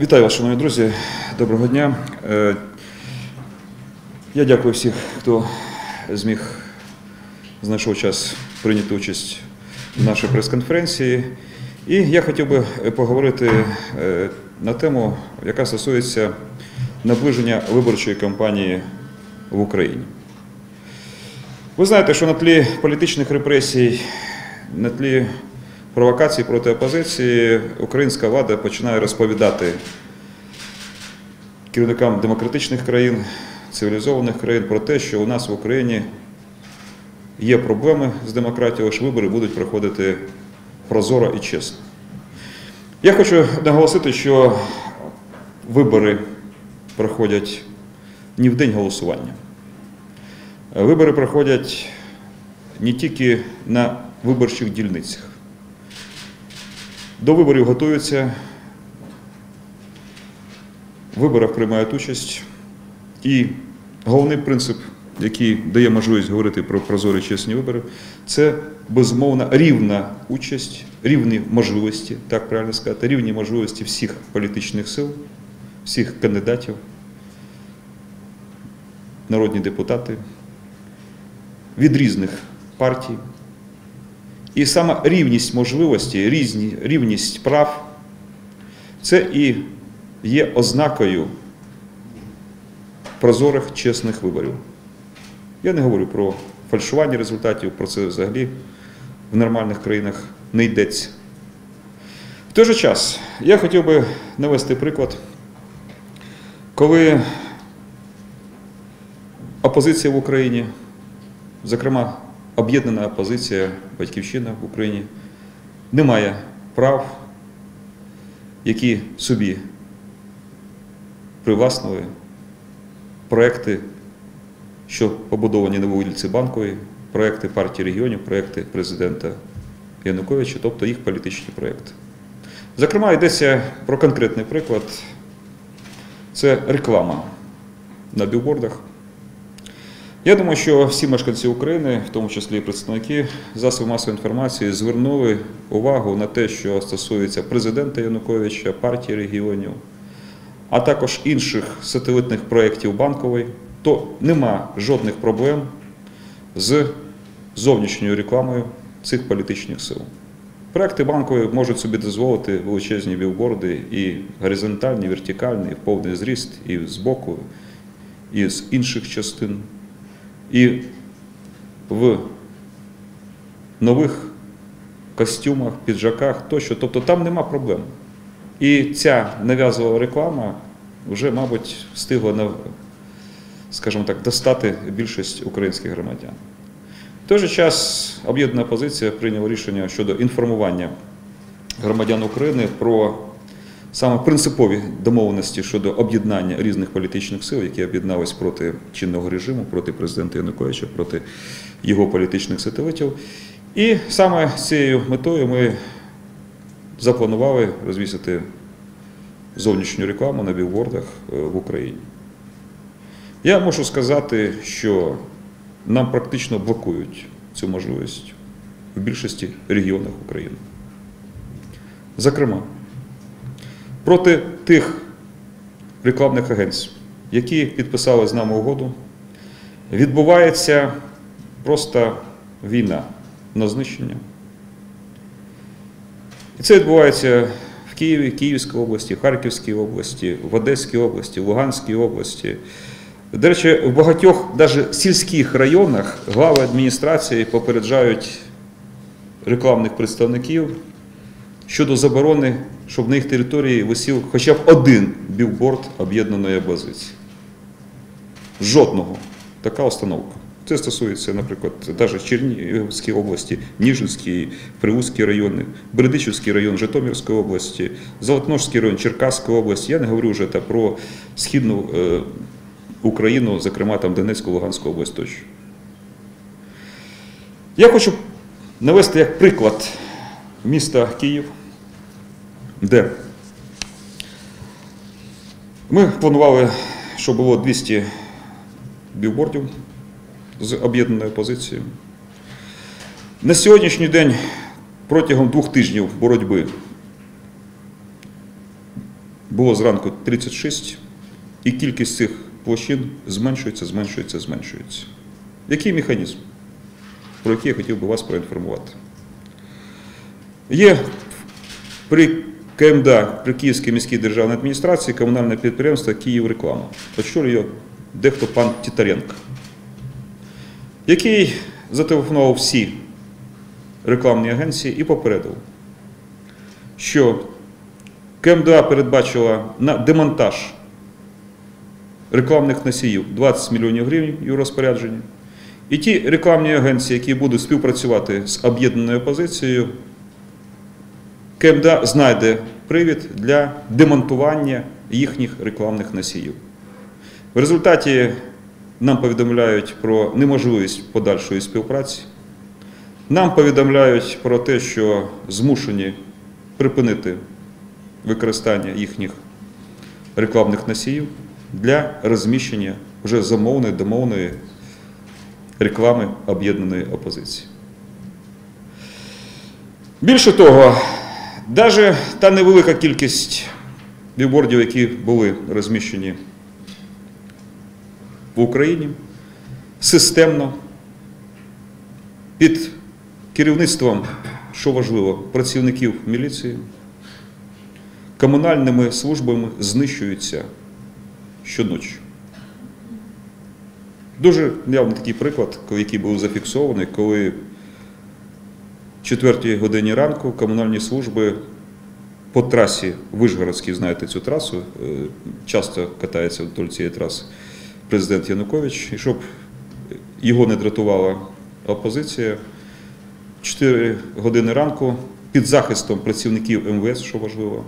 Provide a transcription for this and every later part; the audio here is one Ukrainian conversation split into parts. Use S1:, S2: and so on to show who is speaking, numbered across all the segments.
S1: Вітаю вас, шановні друзі. Доброго дня. Е, Я дякую всіх, хто зміг знайшов час прийняти участь в нашій прес-конференції. І я хотів би поговорити е, на тему, яка стосується наближення виборчої кампанії в Україні. Ви знаєте, що на тлі політичних репресій, на тлі провокацій проти опозиції українська влада починає розповідати керівникам демократичних країн, цивілізованих країн про те, що у нас в Україні є проблеми з демократією, що вибори будуть проходити прозоро і чесно. Я хочу наголосити, що вибори проходять не в день голосування. Вибори проходять не тільки на виборчих дільницях. До виборів готуються, в виборах приймають участь. І головний принцип, який дає можливість говорити про прозорі чесні вибори, це безумовно рівна участь, рівні можливості, так правильно сказати, рівні можливості всіх політичних сил, всіх кандидатів, народні депутати від різних партій. І саме рівність можливостей, різні, рівність прав це і є ознакою прозорих чесних виборів. Я не говорю про фальшування результатів, про це взагалі в нормальних країнах не йдеться. В той же час я хотів би навести приклад, коли опозиція в Україні, зокрема, об'єднана опозиція Батьківщина в Україні не має прав, які собі привласнили проекти, що побудовані на вулиці Банкової, проекти партії регіонів, проекти президента Януковича, тобто їх політичні проекти. Зокрема, йдеться про конкретний приклад. Це реклама на білбордах. Я думаю, що всі мешканці України, в тому числі і представники засобів масової інформації, звернули увагу на те, що стосується президента Януковича, партії регіонів, а також інших сателитних проєктів банкової, то нема жодних проблем з зовнішньою рекламою цих політичних сил. Проекти банкові можуть собі дозволити величезні білборди і горизонтальні, і вертикальні, і в повний зріст, і з боку, і з інших частин і в нових костюмах, піджаках тощо. Тобто там нема проблем. І ця нав'язова реклама вже, мабуть, встигла, скажімо так, достати більшість українських громадян. В той же час об'єднана опозиція прийняла рішення щодо інформування громадян України про саме принципові домовленості щодо об'єднання різних політичних сил, які об'єднались проти чинного режиму, проти президента Януковича, проти його політичних сателитів. І саме з цією метою ми запланували розвісити зовнішню рекламу на білбордах е, в Україні. Я можу сказати, що нам практично блокують цю можливість в більшості регіонах України. Зокрема, проти тих рекламних агентств, які підписали з нами угоду, відбувається просто війна на знищення. І це відбувається в Києві, Київській області, Харківській області, в Одеській області, в Луганській області. До речі, в багатьох навіть сільських районах глави адміністрації попереджають рекламних представників щодо заборони, щоб на їх території висів хоча б один білборд об'єднаної опозиції. Жодного. Така установка. Це стосується, наприклад, навіть Чернігівській області, Ніжинській, Прилуцький райони, Бердичівський район Житомирської області, Золотножський район Черкаської області. Я не говорю вже та про східну е, Україну, зокрема там Донецьку, Луганську область тощо. Я хочу навести як приклад міста Київ, де ми планували, що було 200 білбордів з об'єднаною позицією. На сьогоднішній день протягом двох тижнів боротьби було зранку 36, і кількість цих площин зменшується, зменшується, зменшується. Який механізм, про який я хотів би вас проінформувати? Є при КМДА, при Київській міській державній адміністрації комунальне підприємство Київ Реклама. Очолює його дехто пан Тітаренко, який зателефонував всі рекламні агенції і попередив, що КМДА передбачила на демонтаж рекламних носіїв 20 мільйонів гривень у розпорядженні. І ті рекламні агенції, які будуть співпрацювати з об'єднаною опозицією, КМДА знайде привід для демонтування їхніх рекламних носіїв. В результаті нам повідомляють про неможливість подальшої співпраці. Нам повідомляють про те, що змушені припинити використання їхніх рекламних носіїв для розміщення вже замовної домовної реклами об'єднаної опозиції. Більше того, навіть та невелика кількість білбордів, які були розміщені в Україні, системно під керівництвом, що важливо, працівників міліції, комунальними службами знищуються щоночі. Дуже явний такий приклад, який був зафіксований, коли 4 годині ранку комунальні служби по трасі Вишгородській, знаєте цю трасу, е, часто катається вдоль цієї траси президент Янукович, і щоб його не дратувала опозиція, 4 години ранку під захистом працівників МВС, що важливо,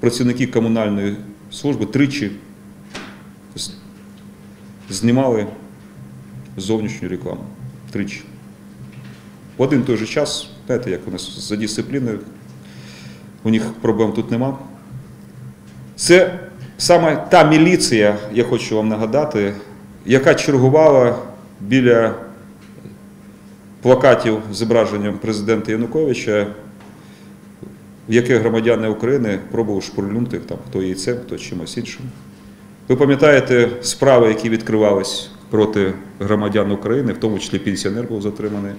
S1: працівники комунальної служби тричі знімали зовнішню рекламу. Тричі. В один той же час, знаєте, як у нас за дисципліною, у них проблем тут нема. Це саме та міліція, я хочу вам нагадати, яка чергувала біля плакатів з зображенням президента Януковича, в яких громадяни України пробували шпурнути там, хто яйцем, хто чимось іншим. Ви пам'ятаєте справи, які відкривались проти громадян України, в тому числі пенсіонер був затриманий,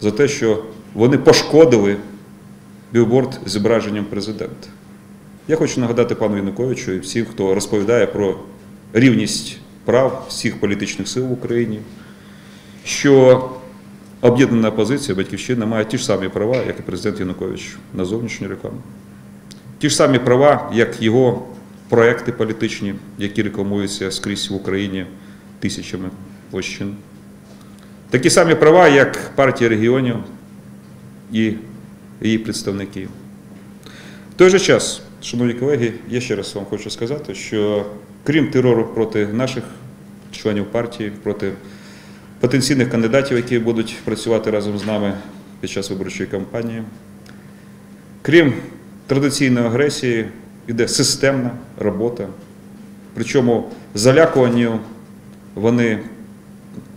S1: за те, що вони пошкодили білборд з зображенням президента. Я хочу нагадати пану Януковичу і всім, хто розповідає про рівність прав всіх політичних сил в Україні, що об'єднана опозиція, батьківщина має ті ж самі права, як і президент Янукович на зовнішню рекламу. Ті ж самі права, як його проекти політичні, які рекламуються скрізь в Україні тисячами площин. Такі самі права, як партія регіонів і її представники. В той же час, шановні колеги, я ще раз вам хочу сказати, що крім терору проти наших членів партії, проти потенційних кандидатів, які будуть працювати разом з нами під час виборчої кампанії, крім традиційної агресії, йде системна робота. Причому залякуванню вони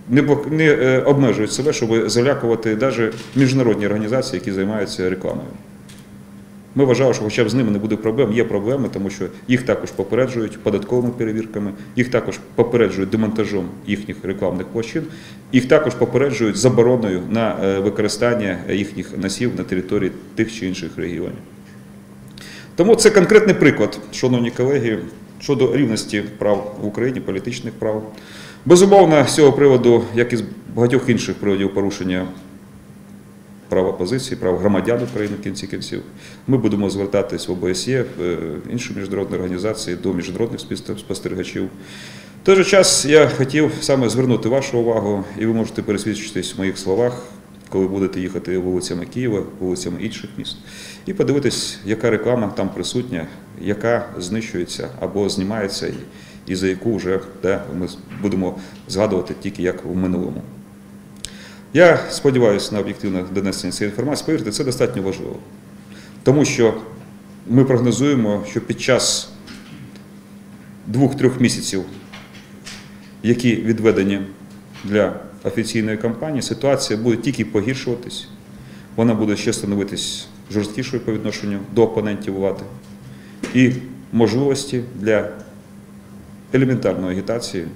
S1: не, е, обмежують себе, щоб залякувати навіть міжнародні організації, які займаються рекламою. Ми вважали, що хоча б з ними не буде проблем. Є проблеми, тому що їх також попереджують податковими перевірками, їх також попереджують демонтажом їхніх рекламних площин, їх також попереджують забороною на е, використання їхніх носів на території тих чи інших регіонів. Тому це конкретний приклад, шановні колеги, щодо рівності прав в Україні, політичних прав. Безумовно, з цього приводу, як і з багатьох інших приводів порушення прав опозиції, прав громадян України в кінці кінців, ми будемо звертатись в ОБСЄ, в е, інші міжнародні організації до міжнародних спостерігачів. В той же час я хотів саме звернути вашу увагу, і ви можете пересвідчитись в моїх словах, коли будете їхати вулицями Києва, вулицями інших міст, і подивитись, яка реклама там присутня, яка знищується або знімається, і- за яку вже де, ми будемо згадувати тільки як у минулому. Я сподіваюся на об'єктивне донесення цієї інформації. Повірте, це достатньо важливо. Тому що ми прогнозуємо, що під час двох-трьох місяців, які відведені для офіційної кампанії, ситуація буде тільки погіршуватись, вона буде ще становитись жорсткішою по відношенню до опонентів влади. І можливості для елементарної агітації,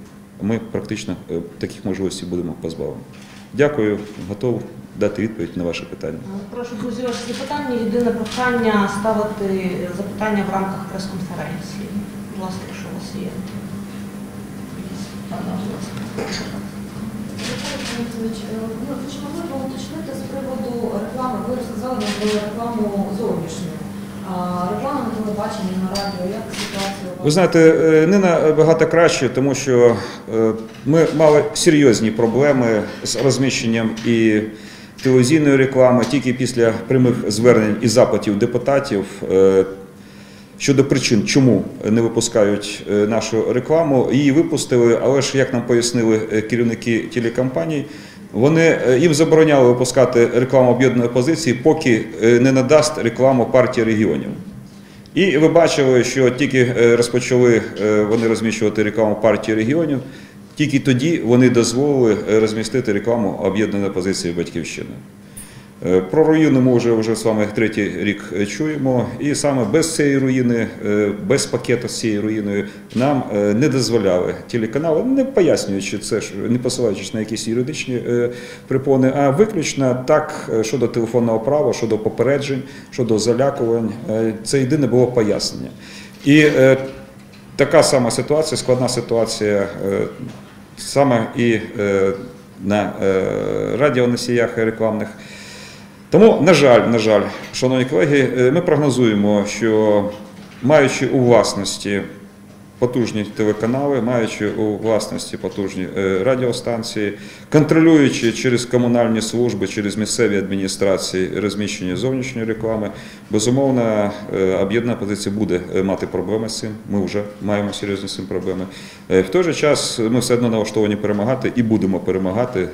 S1: ми практично е, таких можливостей будемо позбавлені. Дякую, готов дати відповідь на ваше питання.
S2: Прошу, друзі, ваші запитання. Єдине прохання ставити запитання в рамках прес-конференції. Будь ласка, якщо у вас є. Пане, будь ласка.
S3: Михайло Анатолійович, е, ну, ви чи могли б уточнити з приводу реклами? Ви розказали нам про рекламу зовнішню. Реклама на на радіо, як ситуація?
S1: Ви знаєте, е, не набагато краще, тому що е, ми мали серйозні проблеми з розміщенням і телевізійної реклами тільки після прямих звернень і запитів депутатів е, щодо причин, чому не випускають нашу рекламу. Її випустили, але ж як нам пояснили керівники телекомпаній. Вони е, їм забороняли випускати рекламу об'єднаної опозиції, поки е, не надасть рекламу партії регіонів. І ви бачили, що тільки е, розпочали вони розміщувати рекламу партії регіонів, тільки тоді вони дозволили розмістити рекламу об'єднаної опозиції Батьківщини. Е, Про руїну ми вже, вже з третій рік е, чуємо, і саме без цієї руїни, е, без пакету з цією руїною, нам не дозволяли телеканали, не пояснюючи це, не посилаючись на якісь юридичні припони, а виключно так щодо телефонного права, щодо попереджень, щодо залякувань. Це єдине було пояснення. І така сама ситуація, складна ситуація саме і на радіоносіях рекламних. Тому, на жаль, на жаль, шановні колеги, е, ми прогнозуємо, що маючи у власності потужні телеканали, маючи у власності потужні е, радіостанції, контролюючи через комунальні служби, через місцеві адміністрації розміщення зовнішньої реклами, безумовно, е, об'єднана позиція буде мати проблеми з цим. Ми вже маємо серйозні з цим проблеми. В той же час ми все одно налаштовані перемагати і будемо перемагати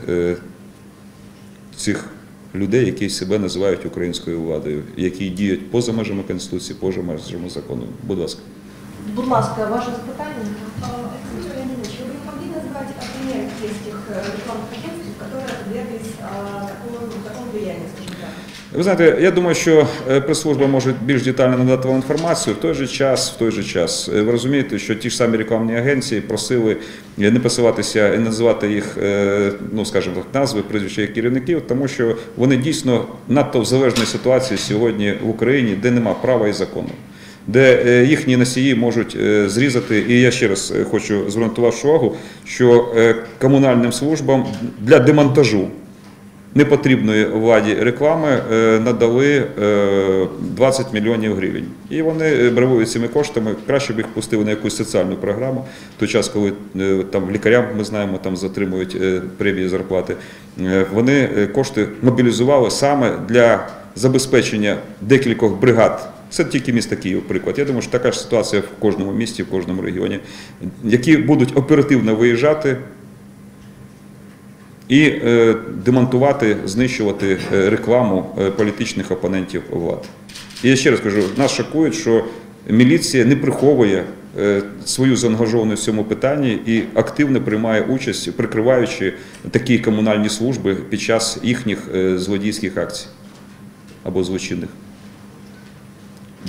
S1: цих людей, які себе називають українською владою, які діють поза межами Конституції, поза межами закону. Будь ласка.
S2: Будь ласка, ваше запитання.
S1: Ви знаєте, я думаю, що е, прес-служба може більш детально надати вам інформацію. В той же час, в той же час, е, ви розумієте, що ті ж самі рекламні агенції просили е, не посилатися і не називати їх, ну скажімо так, назви, прізвища їх керівників, тому що вони дійсно надто в залежній ситуації сьогодні в Україні, де нема права і закону. Де їхні носії можуть зрізати, і я ще раз хочу звернути вашу увагу, що комунальним службам для демонтажу непотрібної владі реклами е, надали е, 20 мільйонів гривень. І вони е, бравують цими коштами. Краще б їх пустили на якусь соціальну програму. Той час, коли е, там лікарям ми знаємо, там затримують е, премії зарплати. Е, Вони е, кошти мобілізували саме для забезпечення декількох бригад. Це тільки місто Київ, приклад. Я думаю, що така ж ситуація в кожному місті, в кожному регіоні, які будуть оперативно виїжджати і е, демонтувати, знищувати е, рекламу е, політичних опонентів влади. І я ще раз кажу, нас шокує, що міліція не приховує свою заангажованість в цьому питанні і активно приймає участь, прикриваючи такі комунальні служби під час їхніх злодійських акцій або злочинних.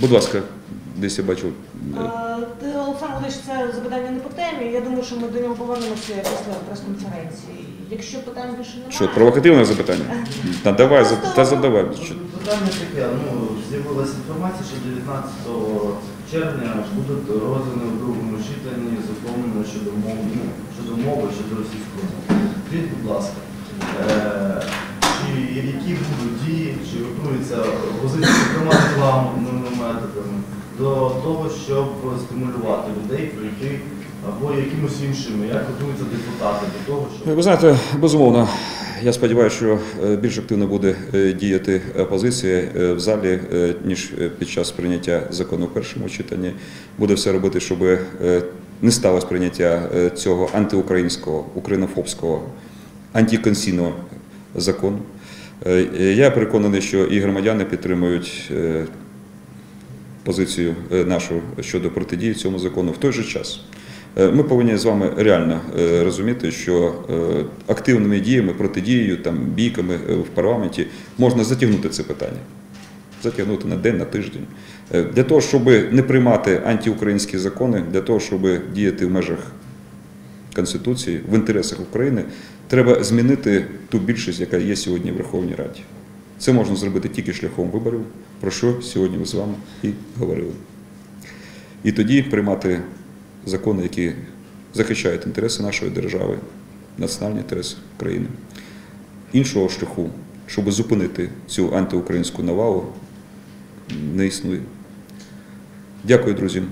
S1: Будь ласка, десь я бачу.
S2: Олександр Володимирович, це запитання не по темі. Я думаю, що ми до нього повернемося після прес-конференції. Якщо питань більше немає.
S1: Що, провокативне запитання? Та давай, за- та задавай. Що-
S4: Питання таке, ну, з'явилася інформація, що 19 червня будуть роздані в другому читанні закону щодо мови, ну, щодо мови, щодо російської мови. Скажіть, будь ласка, е, чи які будуть дії, чи готується возити зокрема рекламними методами до того, щоб стимулювати людей прийти або якимось іншими, як готуються депутати до того, щоб
S1: Ви знаєте, безумовно, я сподіваюся, що е, більш активно буде е, діяти опозиція е, в залі, ніж під час прийняття закону в першому читанні. Буде все робити, щоб не сталося прийняття цього антиукраїнського, українофобського, антиконституційного закону. Я переконаний, що і громадяни підтримують позицію нашу щодо протидії цьому закону. В той же час ми повинні з вами реально е, розуміти, що е, активними діями, протидією, там, бійками е, в парламенті можна затягнути це питання. Затягнути на день, на тиждень. Е, Для того, щоб не приймати антиукраїнські закони, для того, щоб діяти в межах Конституції в інтересах України, треба змінити ту більшість, яка є сьогодні в Верховній Раді. Це можна зробити тільки шляхом виборів, про що сьогодні ми з вами і говорили. І тоді приймати закони, які захищають інтереси нашої держави, національні інтереси країни. Іншого шляху, щоб зупинити цю антиукраїнську навалу, не існує. Дякую, друзі.